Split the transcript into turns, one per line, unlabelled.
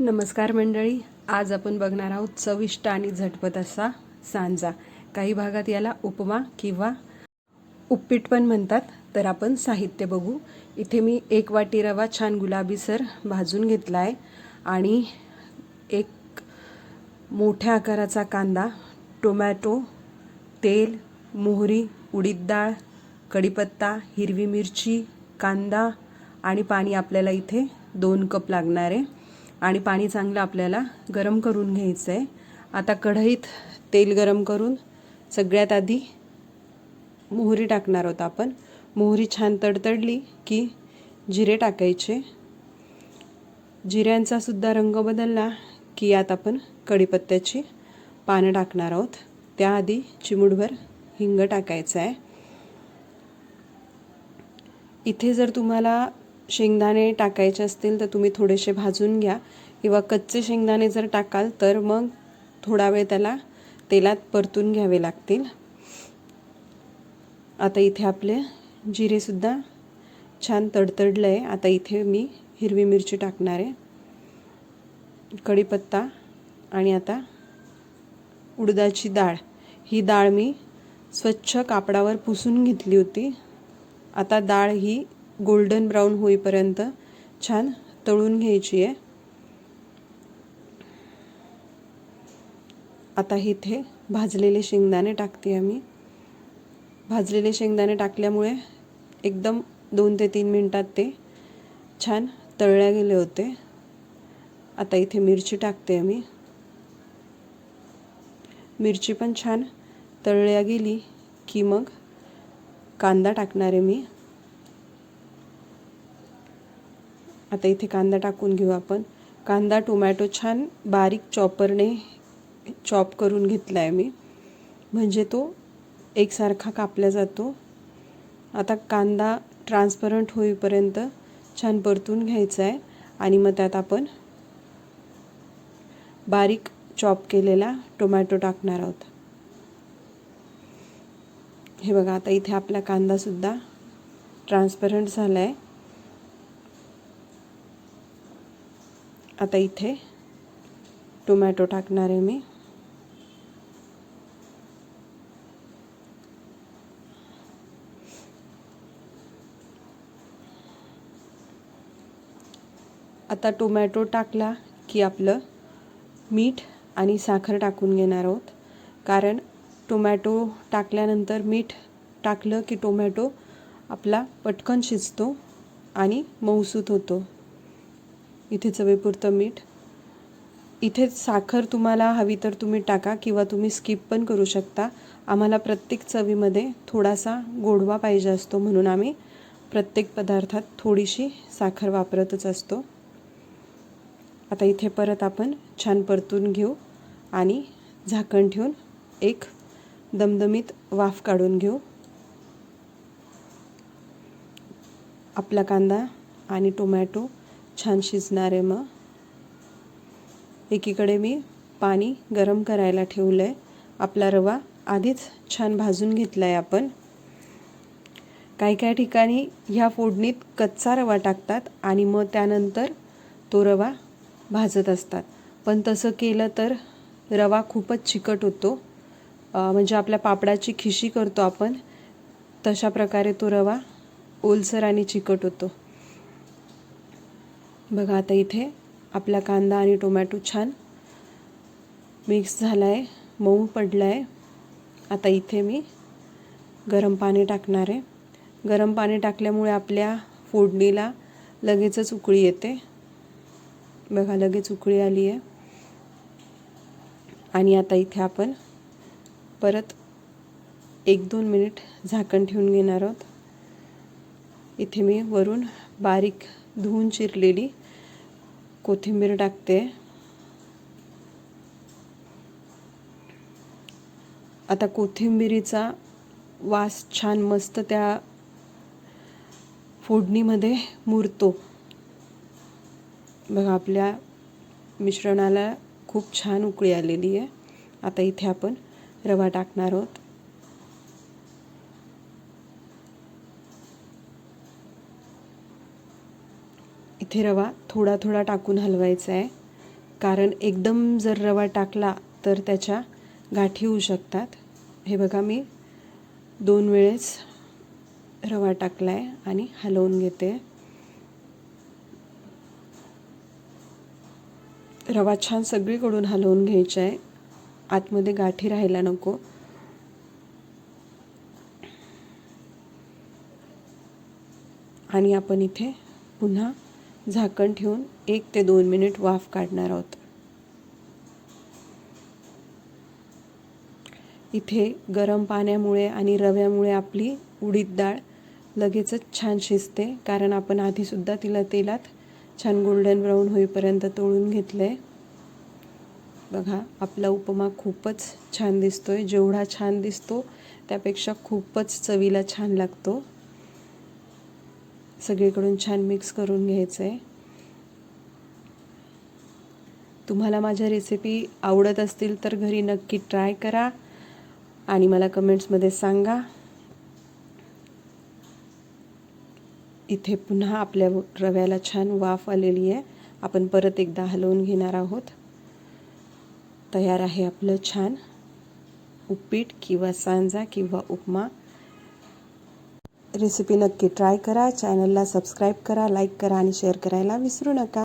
नमस्कार मंडळी आज आपण बघणार आहोत चविष्ट आणि झटपट असा सांजा. काही भागात याला उपमा किंवा उपपीट पण म्हणतात तर आपण साहित्य बघू. इथे मी एक वाटी रवा छान गुलाबीसर भाजून घेतला आहे आणि एक मोठ्या आकाराचा कांदा टोमॅटो तेल मोहरी उडीद डाळ कढीपत्ता हिरवी मिरची कांदा आणि पाणी आपल्याला इथे दोन कप लागणार आहे. आणि पाणी चांगलं आपल्याला गरम करून घ्यायचं आहे आता कढईत तेल गरम करून सगळ्यात आधी मोहरी टाकणार आहोत आपण. मोहरी छान तडतडली की जिरे टाकायचे. जिऱ्यांचा सुद्धा रंग बदलला की यात आपण कढीपत्त्याची पानं टाकणार आहोत. त्याआधी चिमूटभर हिंग टाकायचं आहे इथे जर तुम्हाला शेंगदाणे टाकायचे असतील तर तुम्ही थोडेसे भाजून घ्या. किंवा कच्चे शेंगदाणे जर टाकाल तर मग थोडा वेळ त्याला तेलात परतून घ्यावे लागतील. आता इथे आपले जिरेसुद्धा छान तडतडलं आहे. आता इथे मी हिरवी मिरची टाकणार आहे. कढीपत्ता आणि आता उडदाची डाळ. ही डाळ मी स्वच्छ कापडावर पुसून घेतली होती. आता डाळ ही गोल्डन ब्राऊन होईपर्यंत छान तळून घ्यायची आहे. आता इथे भाजलेले शेंगदाणे टाकते आम्ही. भाजलेले शेंगदाणे टाकल्यामुळे एकदम दोन ते तीन मिनटात ते छान तळल्या गेले होते. आता इथे मिरची टाकते आम्ही. मिरची पण छान तळल्या गेली की मग कांदा टाकणार आहे मी. आता इथे कांदा टाकून घेऊ आपण. कांदा टोमॅटो छान बारीक चॉपरने चॉप करून घेतला आहे मी. म्हणजे तो एकसारखा कापला जातो. आता कांदा ट्रान्सपरंट होईपर्यंत छान परतून घ्यायचा आहे आणि मग त्यात आपण बारीक चॉप केलेला टोमॅटो टाकणार आहोत. हे बघा आता इथे आपला कांदासुद्धा ट्रान्सपरंट झाला आहे आता इथे टोमॅटो टाकणार आहे मी. आता टोमॅटो टाकला की आपलं मीठ आणि साखर टाकून घेणार आहोत. कारण टोमॅटो टाकल्यानंतर मीठ टाकलं की टोमॅटो आपला पटकन शिजतो आणि मऊसूत होतो. इथे चवीपुरतं मीठ. इथे साखर तुम्हाला हवी तर तुम्ही टाका किंवा तुम्ही स्किप पण करू शकता. आम्हाला प्रत्येक चवीमध्ये थोडासा गोडवा पाहिजे असतो म्हणून आम्ही प्रत्येक पदार्थात थोडीशी साखर वापरतच असतो. आता इथे परत आपण छान परतून घेऊ आणि झाकण ठेवून एक दमदमीत वाफ काढून घेऊ. आपला कांदा आणि टोमॅटो छान शिजणार आहे मग. एकीकडे मी पाणी गरम करायला ठेवलं आहे आपला रवा आधीच छान भाजून घेतला आहे आपण. काही काही ठिकाणी ह्या फोडणीत कच्चा रवा टाकतात आणि मग त्यानंतर तो रवा भाजत असतात. पण तसं केलं तर रवा खूपच चिकट होतो. म्हणजे आपल्या पापडाची खिशी करतो आपण तशा प्रकारे तो रवा ओलसर आणि चिकट होतो. बघा आता इथे आपला कांदा आणि टोमॅटो छान मिक्स झाला आहे मऊ पडला आहे आता इथे मी गरम पाणी टाकणार आहे. गरम पाणी टाकल्यामुळे आपल्या फोडणीला लगेचच उकळी येते. बघा लगेच उकळी आली आहे. आणि आता इथे आपण परत एक दोन मिनिट झाकण ठेवून घेणार आहोत. इथे मी वरून बारीक धुवून चिरलेली कोथिंबीर टाकते. आता कोथिंबिरीचा वास छान मस्त त्या फोडणीमध्ये मुरतो. बघा आपल्या मिश्रणाला खूप छान उकळी आलेली आहे. आता इथे आपण रवा टाकणार आहोत. इथे रवा थोडा थोडा टाकून हलवायचा आहे. कारण एकदम जर रवा टाकला तर त्याच्या गाठी होऊ शकतात. हे बघा मी दोन वेळेस रवा टाकला आहे आणि हलवून घेते. रवा छान सगळीकडून हलवून घ्यायचा आहे. आतमध्ये गाठी राहायला नको. आणि आपण इथे पुन्हा झाकण ठेवून एक ते दोन मिनिट वाफ काढणार आहोत. इथे गरम पाण्यामुळे आणि रव्यामुळे आपली उडीद डाळ लगेचच छान शिजते कारण आपण आधीसुद्धा तिला तेलात छान गोल्डन ब्राऊन होईपर्यंत तळून घेतलं आहे बघा आपला उपमा खूपच छान दिसतोय. जेवढा छान दिसतो त्यापेक्षा खूपच चवीला छान लागतो. सगळीकडून छान मिक्स करून घ्यायचं आहे तुम्हाला माझ्या रेसिपी आवडत असतील तर घरी नक्की ट्राय करा आणि मला कमेंट्समध्ये सांगा. इथे पुन्हा आपल्या रव्याला छान वाफ आलेली आहे. आपण परत एकदा हलवून घेणार आहोत. तयार आहे आपलं छान उपीट किंवा सांजा किंवा उपमा. रेसिपी नक्की ट्राय करा. चॅनलला सबस्क्राईब करा लाईक करा आणि शेअर करायला विसरू नका.